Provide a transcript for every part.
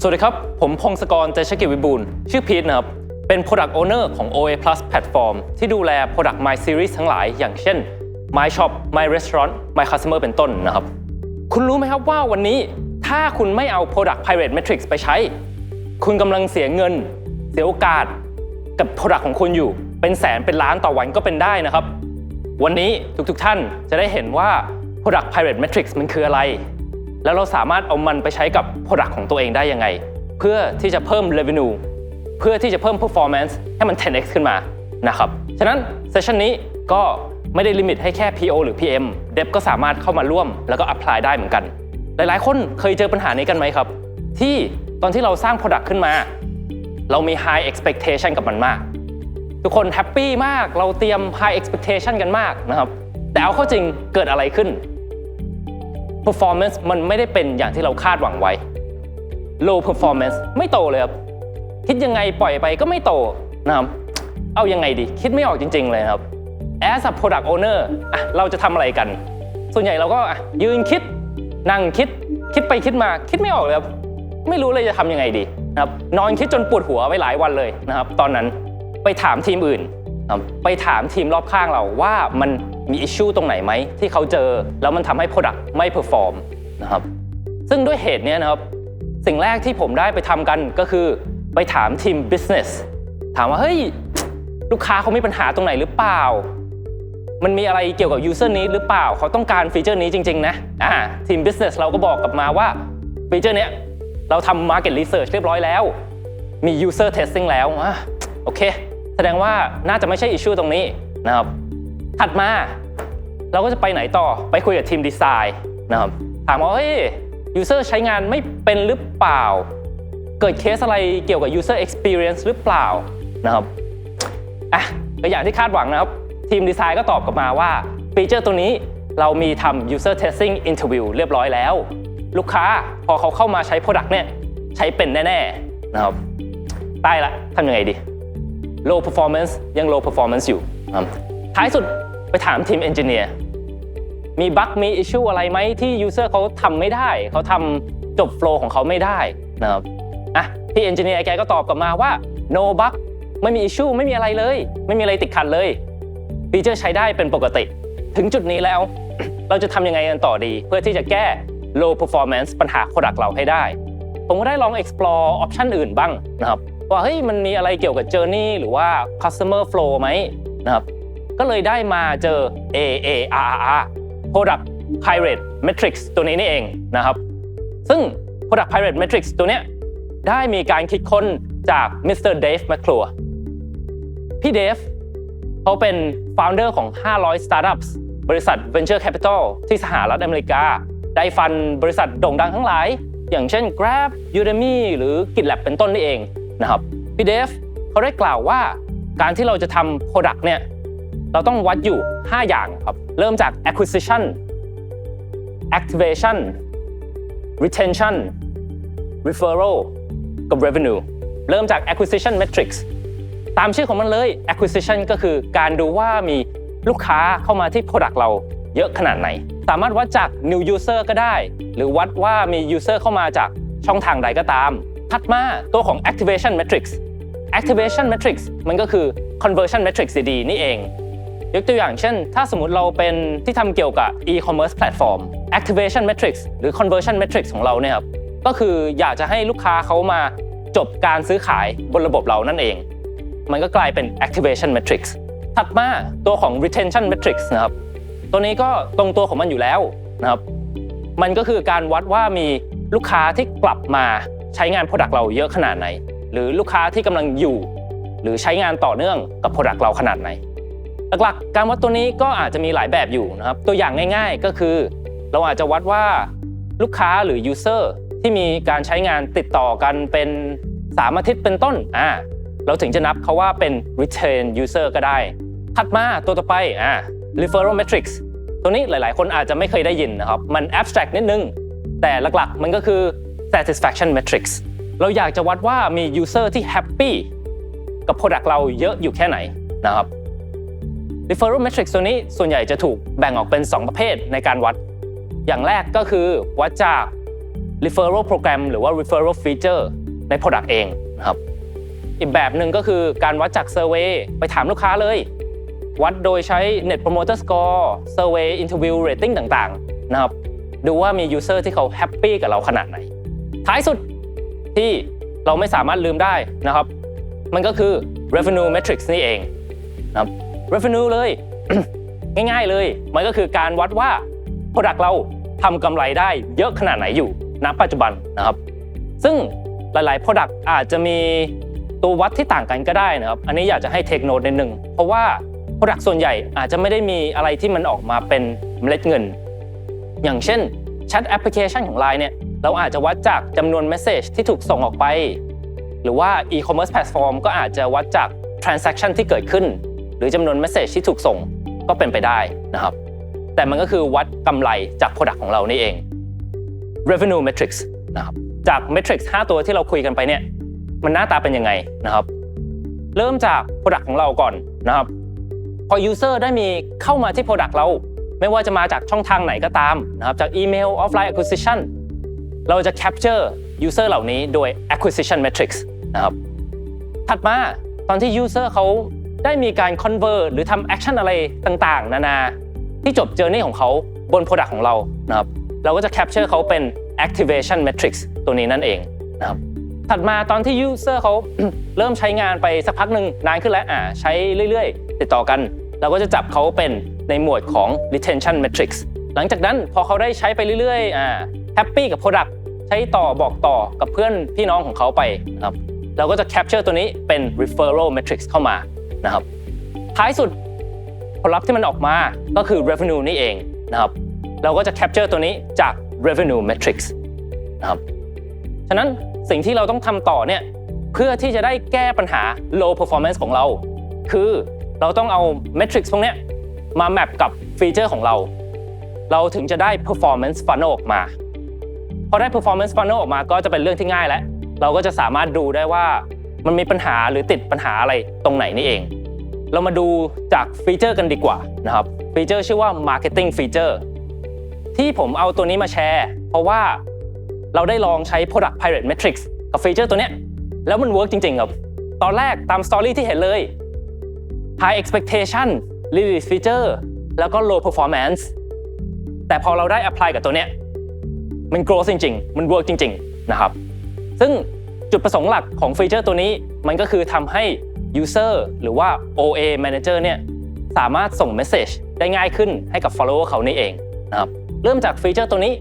สวัสดีครับ ผมพงศกรเตชกิจวิบูลชื่อพีทนะครับ เป็น Product Owner ของ OA Plus Platform ที่ดูแล Product My Series ทั้งหลาย อย่างเช่น My Shop My Restaurant My Customer เป็นต้นนะครับ คุณรู้ไหมครับว่าวันนี้ถ้าคุณไม่เอา Product Pirate Metrics ไปใช้ คุณกำลังเสียเงิน เสียโอกาส กับ Product ของคุณอยู่ เป็นแสนเป็นล้านต่อวันก็เป็นได้นะครับ วันนี้ทุกๆท่านจะได้เห็นว่า Product Pirate Metrics มันคืออะไร แล้วเราสามารถเอามันไปใช้กับ Product ของตัวเองได้ยังไง เพื่อที่จะเพิ่ม Revenue เพื่อที่จะเพิ่ม Performance ให้มัน 10x ขึ้นมานะครับ ฉะนั้นเซสชันนี้ก็ไม่ได้ลิมิตให้แค่ PO หรือ PM Dev ก็สามารถเข้ามาร่วมแล้วก็ apply ได้เหมือนกัน หลาย ๆ คนเคยเจอปัญหานี้กันไหมครับ ที่ตอนที่เราสร้าง Product ขึ้นมา เรามี high expectation กับมันมาก ทุกคนแฮปปี้มากเราเตรียม high expectation กันมากนะครับแต่เอาเข้าจริงเกิดอะไรขึ้น performance มันไม่ได้เป็นอย่างที่เราคาดหวังไว้ low performance ไม่โตเลยครับ คิดยังไงปล่อยไปก็ไม่โตนะครับเอายังไงดี คิดไม่ออกจริง ๆ เลยครับ as a product owner อะเราจะทำอะไรกัน ส่วนใหญ่เราก็ยืนคิดนั่งคิดคิดไปคิดมาคิดไม่ออกเลยครับไม่รู้เลยจะทำยังไงดีนะครับนอนคิดจนปวดหัวไปหลายวันเลยนะครับ ตอนนั้นไปถามทีมอื่น ไปถามทีมรอบข้างเราว่ามันมีอิชชูตรงไหนไหมที่เขาเจอ แล้วมันทำให้ Product ไม่เพอร์ฟอร์มนะครับซึ่งด้วยเหตุนี้นะครับ สิ่งแรกที่ผมได้ไปทำกันก็คือไปถามทีม business ถามว่า เฮ้ย ลูกค้าเขามีปัญหาตรงไหนหรือเปล่า มันมีอะไรเกี่ยวกับ user นี้หรือเปล่า เขาต้องการฟีเจอร์นี้จริง ๆ นะอ่าทีม business เราก็บอกกลับมาว่าฟีเจอร์เนี้ยเราทำ market research เรียบร้อยแล้ว มี user testing แล้วอะโอเค แสดงว่าน่าจะไม่ใช่ issue ตรงนี้นะครับถัดมาเราก็จะไปไหนต่อไปคุยกับทีมดีไซน์นะครับถามว่าเฮ้ย user ใช้งานไม่เป็นหรือเปล่า เกิดเคสอะไรเกี่ยวกับ user experience หรือเปล่านะครับอะก็อย่างที่คาดหวังนะครับ ทีมดีไซน์ก็ตอบกลับมาว่าฟีเจอร์ตัวนี้เรามีทำ user testing interview เรียบร้อยแล้ว ลูกค้าพอเขาเข้ามาใช้ product เนี่ยใช้เป็นแน่ ๆ นะครับ ได้ละทำยังไงดี low performance ยัง low performance อยู่ท้ายสุดไปถามทีม engineer มีบั๊กมีอิชชูอะไรไหมที่ user เขาทำไม่ได้ เขาทำจบโฟล์ของเขาไม่ได้นะครับอะพี่ engineer แกก็ตอบกลับมาว่า no bug ไม่มีอิชชูไม่มีอะไรเลย ไม่มีอะไรติดขัดเลยฟีเจอร์ใช้ได้เป็นปกติ ถึงจุดนี้แล้ว เราจะทำยังไงกันต่อดี เพื่อที่จะแก้ low performance ปัญหา product เราให้ได้ ผมก็ได้ลอง explore option อื่นบ้างนะครับ ว่าเฮ้ยมันมีอะไรเกี่ยวกับ journey หรือว่า customer flow ไหมนะครับก็เลยได้มาเจอ AARR Product Pirate Metrics ตัวนี้นี่เองนะครับ ซึ่ง Product Pirate Metrics ตัวเนี้ยได้มีการคิดค้นจาก Mr. Dave McClure พี่เดฟเขาเป็น founder ของ 500 Startups บริษัท Venture Capital ที่สหรัฐอเมริกา ได้ฟันบริษัทโด่งดังทั้งหลาย อย่างเช่น Grab, Udemy หรือ GitLab เป็นต้นนี่เอง นะครับพี่เดฟเขาได้กล่าวว่าการที่เราจะทำ Product เนี่ยเราต้องวัดอยู่ 5 อย่างครับเริ่มจาก acquisition activation retention referral กับ revenue เริ่มจาก acquisition metrics ตามชื่อของมันเลย acquisition ก็คือการดูว่ามีลูกค้าเข้ามาที่ product เราเยอะขนาดไหน สามารถวัดจาก new user ก็ได้ หรือวัดว่ามี user เข้ามาจากช่องทางใดก็ตาม ถัดมาตัวของ activation metrics activation metrics มันก็คือ conversion metrics ดีๆนี่เอง ยกตัวอย่างเช่น ถ้าสมมติเราเป็นที่ทำเกี่ยวกับ e-commerce platform activation metrics หรือ conversion metrics ของเราเนี่ยครับ ก็คืออยากจะให้ลูกค้าเขามาจบการซื้อขายบนระบบเรานั่นเอง มันก็กลายเป็น activation metrics ถัดมาตัวของ retention metrics นะครับ ตัวนี้ก็ตรงตัวของมันอยู่แล้วนะครับ มันก็คือการวัดว่ามีลูกค้าที่กลับมา ใช้งาน Product เราเยอะขนาดไหน หรือลูกค้าที่กำลังอยู่ หรือใช้งานต่อเนื่องกับ Product เราขนาดไหน หลักๆ การวัดตัวนี้ก็อาจจะมีหลายแบบอยู่นะครับตัวอย่างง่าย ๆ ก็คือ เราอาจจะวัดว่าลูกค้าหรือ user ที่มีการใช้งานติดต่อกันเป็น3อาทิตย์เป็นต้นอ่าเราถึงจะนับเขาว่าเป็น retain user ก็ได้ ถัดมาตัวต่อไปอ่า referral metrics ตัวนี้หลาย ๆ คนอาจจะไม่เคยได้ยินนะครับ มัน abstract นิดนึง แต่หลัก ๆ มันก็คือ satisfaction metrics เราอยากจะวัดว่ามี user ที่ happy กับ product เราเยอะอยู่แค่ไหนนะครับ referral metrics ตัวนี้ส่วนใหญ่จะถูกแบ่งออกเป็น 2 ประเภทในการวัด อย่างแรกก็คือวัดจาก referral program หรือว่า referral feature ใน product เองนะครับอีกแบบหนึ่งก็คือการวัดจาก survey ไปถามลูกค้าเลย วัดโดยใช้ net promoter score survey interview rating ต่างๆนะครับดูว่ามี user ที่เขาแฮปปี้กับเราขนาดไหน ท้ายสุดที่เราไม่สามารถลืมได้นะครับ มันก็คือ revenue metrics นี่เองนะครับ revenue เลย ง่ายๆเลย มันก็คือการวัดว่า Product เราทำกำไรได้เยอะขนาดไหนอยู่ณปัจจุบันนะครับ ซึ่งหลายๆ Product อาจจะมีตัววัดที่ต่างกันก็ได้นะครับ อันนี้อยากจะให้เทคโน e นิดนึง เพราะว่า Product ส่วนใหญ่อาจจะไม่ได้มีอะไรที่มันออกมาเป็นเมล็ดเงิน อย่างเช่นแชทแอปพลิเคชันของ Line เนี่ย เราอาจจะวัดจากจำนวนเมสเซจที่ถูกส่งออกไป หรือว่า e-commerce platform ก็อาจจะวัดจาก transaction ที่เกิดขึ้น หรือจำนวนเมสเซจที่ถูกส่งก็เป็นไปได้นะครับ แต่มันก็คือวัดกำไรจาก Product ของเรานี่เอง revenue metrics นะครับจาก metrics 5 ตัวที่เราคุยกันไปเนี่ยมันหน้าตาเป็นยังไงนะครับ เริ่มจาก Product ของเราก่อนนะครับ พอ user ได้มีเข้ามาที่ Product เรา ไม่ว่าจะมาจากช่องทางไหนก็ตามนะครับจากอีเมล offline acquisition เราจะ capture user เหล่านี้โดย acquisition metrics นะครับ ถัดมาตอนที่ user เขาได้มีการ convert หรือทำ action อะไรต่างๆ นานาที่จบ journey ของเขาบน product ของเรานะครับเราก็จะ capture เขาเป็น activation metrics ตัวนี้นั่นเองนะครับถัดมาตอนที่ user เขาเริ่มใช้งานไปสักพักหนึ่งนานขึ้นแล้วอ่าใช้เรื่อยๆ ติดต่อกัน เราก็จะจับเขาเป็นในหมวดของ retention metrics หลังจากนั้นพอเขาได้ใช้ไปเรื่อยๆอ่า happy กับ product ใช้ต่อบอกต่อกับเพื่อนพี่น้องของเขาไปนะครับเราก็จะ capture ตัวนี้เป็น referral metrics เข้ามานะครับท้ายสุดผลลัพธ์ที่มันออกมาก็คือ revenue นี่เองนะครับเราก็จะ capture ตัวนี้จาก revenue metrics นะครับฉะนั้นสิ่งที่เราต้องทำต่อเนี่ยเพื่อที่จะได้แก้ปัญหา low performance ของเรา คือเราต้องเอา metrics พวกนี้มาแมปกับฟีเจอร์ของเรา เราถึงจะได้ performance funnel ออกมา พอได้ performance funnel ออกมาก็จะเป็นเรื่องที่ง่ายแล้ว เราก็จะสามารถดูได้ว่ามันมีปัญหาหรือติดปัญหาอะไรตรงไหนนี่เอง เรามาดูจากฟีเจอร์กันดีกว่านะครับฟีเจอร์ชื่อว่า marketing feature ที่ผมเอาตัวนี้มาแชร์ เพราะว่าเราได้ลองใช้ product pirate metrics กับฟีเจอร์ตัวเนี้ยแล้วมันเวิร์กจริงๆครับตอนแรกตามสตอรี่ที่เห็นเลย high expectation release feature แล้วก็ low performance แต่พอเราได้ apply กับตัวเนี้ย มัน growth จริง ๆ มัน work จริง ๆ นะครับ ซึ่งจุดประสงค์หลักของฟีเจอร์ตัวนี้มันก็คือทำให้ user หรือว่า OA manager เนี่ยสามารถส่ง message ได้ง่ายขึ้นให้กับ follower เขานี่เองนะครับเริ่มจากฟีเจอร์ตัวนี้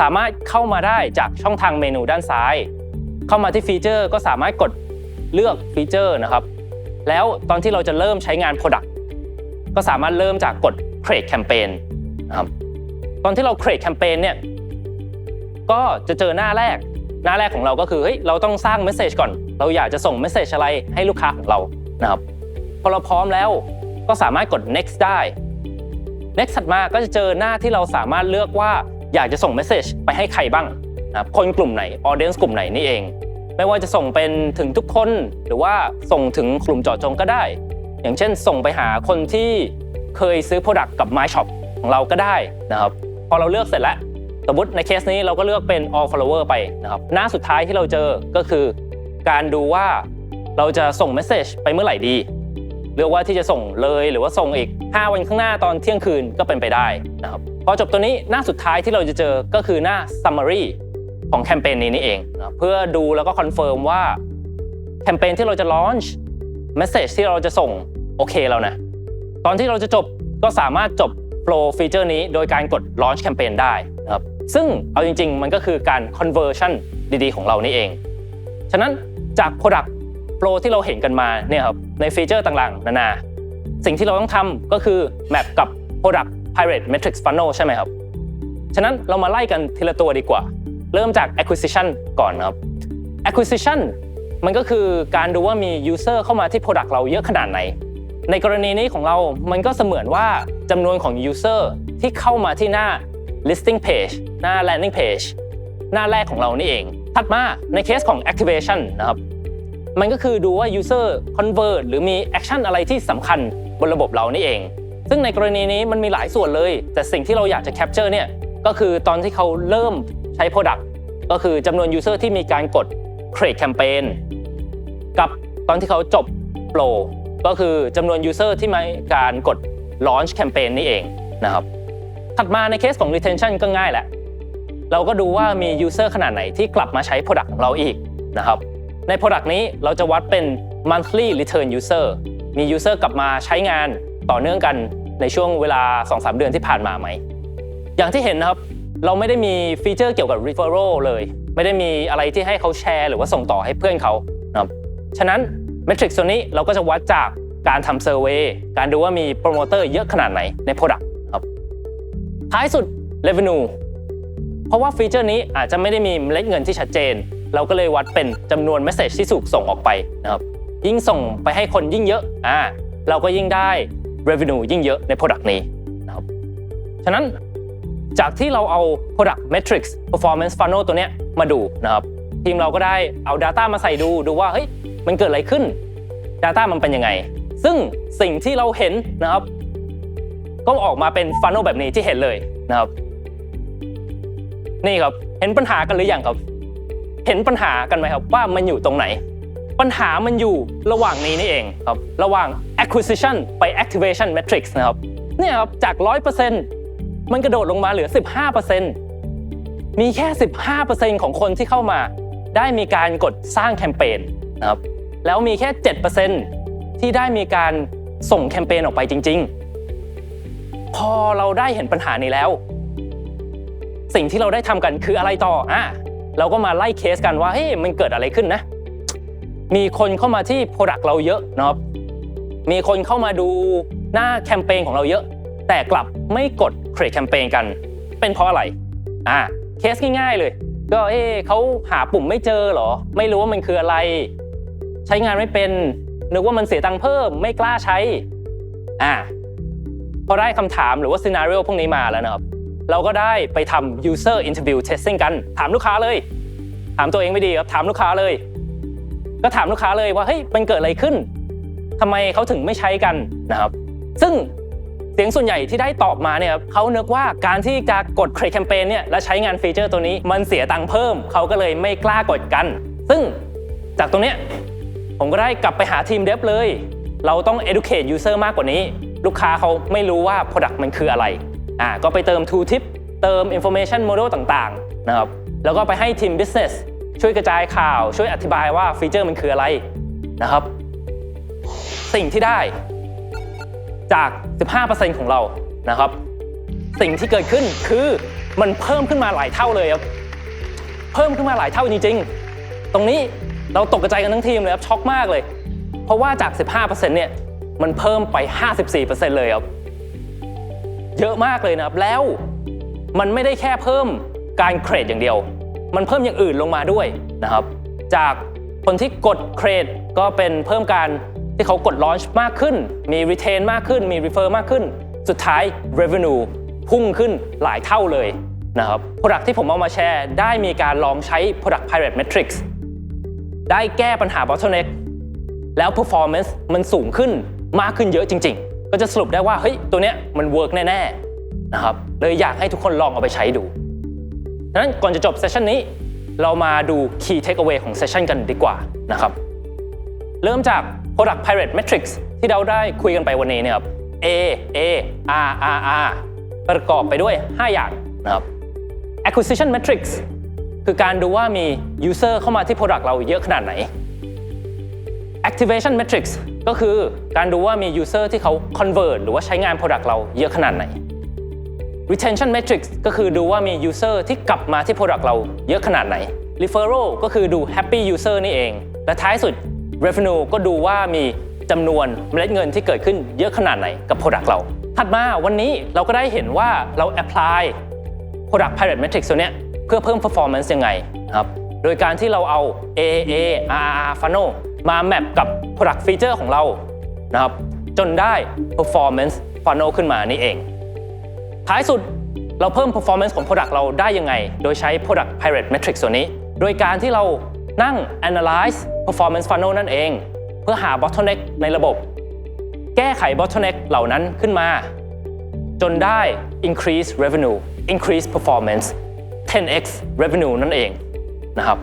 สามารถเข้ามาได้จากช่องทางเมนูด้านซ้าย เข้ามาที่ฟีเจอร์ก็สามารถกดเลือกฟีเจอร์นะครับ แล้วตอนที่เราจะเริ่มใช้งาน Product ก็สามารถเริ่มจากกด create campaign นะครับตอนที่เรา create campaign เนี่ย ก็จะเจอหน้าแรก หน้าแรกของเราก็คือเฮ้ยเราต้องสร้างเมสเซจก่อน เราอยากจะส่งเมสเซจอะไรให้ลูกค้าของเรานะครับพอเราพร้อมแล้วก็สามารถกด next ได้ next ถัดมาก็จะเจอหน้าที่เราสามารถเลือกว่าอยากจะส่งเมสเซจไปให้ใครบ้างนะครับคนกลุ่มไหน audience กลุ่มไหนนี่เอง ไม่ว่าจะส่งเป็นถึงทุกคนหรือว่าส่งถึงกลุ่มเจาะจงก็ได้ อย่างเช่น ส่งไปหาคนที่เคยซื้อ Product กับ My Shop ของเราก็ได้นะครับ พอเราเลือกเสร็จแล้ว สมมติในเคสนี้เราก็เลือกเป็น all follower ไปนะครับ หน้าสุดท้ายที่เราเจอก็คือ การดูว่าเราจะส่งเมสเซจไปเมื่อไหร่ดีเลือกว่าที่จะส่งเลยหรือว่าส่งอีก 5 วันข้างหน้าตอนเที่ยงคืนก็เป็นไปได้นะครับพอจบตัวนี้หน้าสุดท้ายที่เราจะเจอก็คือหน้า summary ของแคมเปญนี้นี่เองนะเพื่อดูแล้วก็คอนเฟิร์มว่าแคมเปญที่เราจะ launch message ที่เราจะส่งโอเคแล้วนะ ตอนที่เราจะจบก็สามารถจบ flow ฟีเจอร์นี้โดยการกด launch campaign ได้นะครับ ซึ่งเอาจริง ๆ มันก็คือการ conversion ดีๆ ของเรานี่เอง ฉะนั้นจาก product flow ที่เราเห็นกันมาเนี่ยครับในฟีเจอร์ต่างๆ นานา สิ่งที่เราต้องทำก็คือ map กับ product pirate metrics funnel ใช่ไหมครับ ฉะนั้นเรามาไล่กันทีละตัวดีกว่า เริ่มจาก acquisition ก่อนครับ acquisition มันก็คือการดูว่ามี user เข้ามาที่ product เราเยอะขนาดไหน ในกรณีนี้ของเรา มันก็เสมือนว่าจำนวนของ user ที่เข้ามาที่หน้า listing page หน้า landing page หน้าแรกของเรานี่เอง ถัดมาในเคสของ activation นะครับ มันก็คือดูว่า user convert หรือมี action อะไรที่สำคัญบนระบบเรานี่เอง ซึ่งในกรณีนี้มันมีหลายส่วนเลย แต่สิ่งที่เราอยากจะ capture เนี่ย ก็คือตอนที่เขาเริ่มใช้ product ก็คือจำนวน user ที่มีการกด create campaign กับตอนที่เขาจบโปรก็คือจำนวน user ที่มีการกด launch campaign นี่เองนะครับ ถัดมาในเคสของ retention ก็ง่ายแหละ เราก็ดูว่ามี user ขนาดไหนที่กลับมาใช้ product ของเราอีกนะครับ ใน product นี้เราจะวัดเป็น monthly return user มี user กลับมาใช้งานต่อเนื่องกันในช่วงเวลา 2-3 เดือนที่ผ่านมาไหม อย่างที่เห็นนะครับ เราไม่ได้มีฟีเจอร์เกี่ยวกับ referral เลย ไม่ได้มีอะไรที่ให้เขาแชร์ หรือว่าส่งต่อให้เพื่อนเขานะครับ ฉะนั้น Metric ตัวนี้เราก็จะวัดจากการทำเซอร์เวยการดูว่ามีโปรโมเตอร์เยอะขนาดไหนใน Product ท้ายสุด Revenue เพราะว่าฟีเจอร์นี้อาจจะไม่ได้มีเมล็ดเงินที่ชัดเจน เราก็เลยวัดเป็นจำนวน Message ที่ถูกส่งออกไปนะครับยิ่งส่งไปให้คนยิ่งเยอะอ่าเราก็ยิ่งได้ Revenue ยิ่งเยอะใน Product นี้นะครับฉะนั้นจากที่เราเอา Product Metrics Performance Funnel ตัวเนี้ยมาดูนะครับทีมเราก็ได้เอา Data มาใส่ดูดูว่าเฮ้ยมันเกิดอะไรขึ้น Data มันเป็นยังไง ซึ่งสิ่งที่เราเห็นนะครับ ก็ออกมาเป็น funnel แบบนี้ที่เห็นเลยนะครับ นี่ครับเห็นปัญหากันหรือยังครับ เห็นปัญหากันไหมครับว่ามันอยู่ตรงไหน ปัญหามันอยู่ระหว่างนี้นี่เองครับระหว่าง acquisition ไป activation metrics นะครับเนี่ยครับจาก 100%มันกระโดดลงมาเหลือ 15%มีแค่ 15%ของคนที่เข้ามา ได้มีการกดสร้างแคมเปญนะครับแล้วมีแค่ 7%ที่ได้มีการส่งแคมเปญออกไปจริง ๆ พอเราได้เห็นปัญหานี้แล้ว สิ่งที่เราได้ทำกันคืออะไรต่ออะเราก็มาไล่เคสกันว่าเฮ้ยมันเกิดอะไรขึ้นนะ มีคนเข้ามาที่ Product เราเยอะนะครับ มีคนเข้ามาดูหน้าแคมเปญของเราเยอะ แต่กลับไม่กด create แคมเปญกัน เป็นเพราะอะไรอ่าเคสง่ายๆเลย ก็เอ๊เขาหาปุ่มไม่เจอเหรอ ไม่รู้ว่ามันคืออะไร ใช้งานไม่เป็นนึกว่ามันเสียตังค์เพิ่มไม่กล้าใช้อ่า พอได้คำถามหรือว่า scenario พวกนี้มาแล้วนะครับ เราก็ได้ไปทำ user interview testing กัน ถามลูกค้าเลย ถามตัวเองไม่ดีครับ ถามลูกค้าเลย ก็ถามลูกค้าเลยว่าเฮ้ยมันเกิดอะไรขึ้นทำไมเขาถึงไม่ใช้กันนะครับ ซึ่งเสียงส่วนใหญ่ที่ได้ตอบมาเนี่ยเขานึกว่าการที่จะกด create campaign เนี่ยและใช้งานฟีเจอร์ตัวนี้มันเสียตังค์เพิ่ม เขาก็เลยไม่กล้ากดกัน ซึ่งจากตรงเนี้ยผมก็ได้กลับไปหาทีมเดฟเลย เราต้อง educate user มากกว่านี้ ลูกค้าเขาไม่รู้ว่า product มันคืออะไรอ่าก็ไปเติม tool tip เติม information model ต่างๆนะครับแล้วก็ไปให้ทีม business ช่วยกระจายข่าว ช่วยอธิบายว่าฟีเจอร์มันคืออะไรนะครับ สิ่งที่ได้จาก 15%ของเรานะครับ สิ่งที่เกิดขึ้นคือมันเพิ่มขึ้นมาหลายเท่าเลยครับเพิ่มขึ้นมาหลายเท่าจริง ๆ ตรงนี้เราตกกระจกันทั้งทีมเลยครับช็อกมากเลย เพราะว่าจาก 15%เนี่ย มันเพิ่มไป 54%เลยครับ เยอะมากเลยนะครับ แล้วมันไม่ได้แค่เพิ่มการเครดอย่างเดียว มันเพิ่มอย่างอื่นลงมาด้วยนะครับ จากคนที่กดเครดก็เป็นเพิ่มการที่เขากด launch มากขึ้น มี retain มากขึ้น มี refer มากขึ้น สุดท้าย revenue พุ่งขึ้นหลายเท่าเลยนะครับ Product ที่ผมเอามาแชร์ ได้มีการลองใช้ Product Pirate Metrics ได้แก้ปัญหา bottleneck แล้ว performance มันสูงขึ้น มากขึ้นเยอะจริง ๆ ก็จะสรุปได้ว่าเฮ้ยตัวเนี้ยมัน work แน่ๆนะครับเลยอยากให้ทุกคนลองเอาไปใช้ดูดังนั้นก่อนจะจบเซสชันนี้ เรามาดู key takeaway ของเซสชันกันดีกว่านะครับเริ่มจาก Product Pirate Metrics ที่เราได้คุยกันไปวันนี้เนี่ยครับ A A R R R ประกอบไปด้วย 5 อย่างนะครับ Acquisition Metrics คือการดูว่ามี User เข้ามาที่ Product เราเยอะขนาดไหน Activation Metrics ก็คือการดูว่ามี User ที่เขา convert หรือว่าใช้งาน Product เราเยอะขนาดไหน Retention Metrics ก็คือดูว่ามี User ที่กลับมาที่ Product เราเยอะขนาดไหน Referral ก็คือดู Happy User นี่เอง และท้ายสุด Revenue ก็ดูว่ามีจำนวนเมล็ดเงินที่เกิดขึ้นเยอะขนาดไหนกับ Product เรา ถัดมาวันนี้เราก็ได้เห็นว่าเรา apply Product Pirate Metrics ตัวเนี้ยเพื่อเพิ่ม performance ยังไงครับ โดยการที่เราเอา AA RR Funnel มาแมปกับ Product Feature ของเรานะครับจนได้ Performance Funnel ขึ้นมานี่เอง ท้ายสุดเราเพิ่ม performance ของ Product เราได้ยังไง โดยใช้ Product Pirate Metrics ตัวนี้ โดยการที่เรานั่ง analyze performance funnel นั่นเอง เพื่อหา bottleneck ในระบบ แก้ไข bottleneck เหล่านั้นขึ้นมา จนได้ increase revenue increase performance 10x revenue นั่นเองนะครับ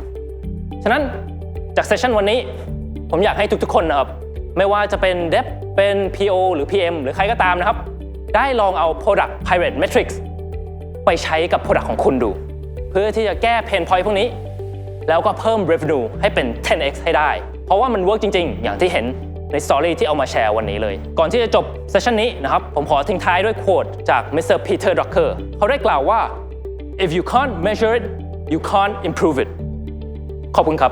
ฉะนั้นจากเซสชันวันนี้ ผมอยากให้ทุกๆ คนนะครับ ไม่ว่าจะเป็น Dev เป็น PO หรือ PM หรือใครก็ตามนะครับ ได้ลองเอา Product Pirate Metrics ไปใช้กับ Product ของคุณดู เพื่อที่จะแก้ Pain Point พวกนี้ แล้วก็เพิ่ม revenue ให้เป็น 10x ให้ได้ เพราะว่ามัน work จริง ๆ อย่างที่เห็นในสตอรี่ที่เอามาแชร์วันนี้เลย ก่อนที่จะจบเซสชันนี้นะครับ ผมขอทิ้งท้ายด้วยโค้ดจาก Mr. Peter Drucker เขาได้กล่าวว่า if you can't measure it you can't improve it ขอบคุณครับ